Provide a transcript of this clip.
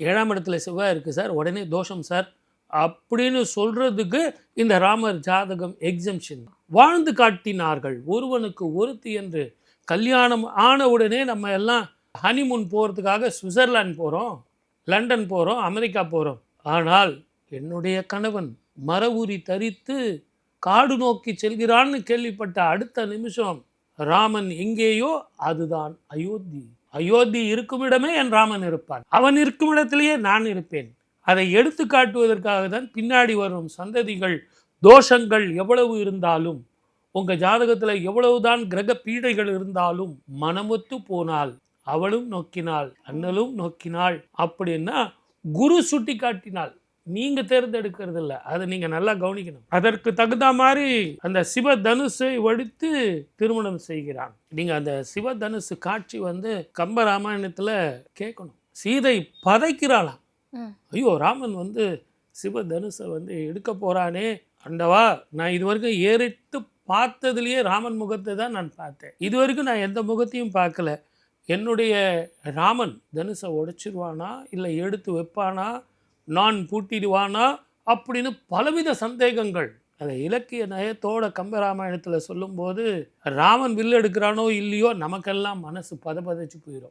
ஏழாம் இடத்துல செவ்வாய் இருக்குது சார். உடனே தோஷம் சார். அப்படின்னு சொல்கிறதுக்கு இந்த ராமர் ஜாதகம் எக்ஸம்ஷன் வாழ்ந்து காட்டினார்கள். ஒருவனுக்கு ஒருத்தி என்று கல்யாணம் ஆன உடனே நம்ம எல்லாம் ஹனிமூன் போகிறதுக்காக சுவிட்சர்லாந்து போகிறோம் லண்டன் போகிறோம் அமெரிக்கா போகிறோம் ஆனால் என்னுடைய கணவன் மரவுரி தரித்து காடு நோக்கி செல்கிறான்னு கேள்விப்பட்ட அடுத்த நிமிஷம் ராமன் எங்கேயோ அதுதான் அயோத்தி. அயோத்தி இருக்கும் இடமே என் ராமன் இருப்பான். அவன் இருக்கும் இடத்திலேயே நான் இருப்பேன். அதை எடுத்து காட்டுவதற்காக தான் பின்னாடி வரும் சந்ததிகள் தோஷங்கள் எவ்வளவு இருந்தாலும் உங்க ஜாதகத்துல எவ்வளவுதான் கிரக பீடைகள் இருந்தாலும் மனமொத்து போனால் அவளும் நோக்கினாள் அண்ணலும் நோக்கினாள் அப்படின்னா குரு சுட்டி காட்டினாள் நீங்க தேர்ந்தெடுக்கிறது இல்ல அதை நீங்க நல்லா கவனிக்கணும். அதற்கு தகுந்த மாதிரி அந்த சிவ தனுஷை வடித்து திருமணம் செய்கிறான். நீங்க அந்த சிவ தனுசு காட்சி வந்து கம்ப ராமாயணத்துல கேட்கணும். சீதை பதைக்கிறாளாம். ஐயோ ராமன் வந்து சிவ தனுசை வந்து எடுக்க போறானே. அண்டவா நான் இது வரைக்கும் ஏறிட்டு பார்த்ததுலயே ராமன் முகத்தை தான் நான் பார்த்தேன். இது வரைக்கும் நான் எந்த முகத்தையும் பார்க்கல. என்னுடைய ராமன் தனுசை உடைச்சிருவானா இல்லை எடுத்து வைப்பானா நான் பூட்டிடுவானா அப்படின்னு பலவித சந்தேகங்கள். அதை இலக்கிய நயத்தோட கம்பராமாயணத்தில் சொல்லும்போது ராமன் வில் எடுக்கிறானோ இல்லையோ நமக்கெல்லாம் மனசு பதபதைச்சு போயிடும்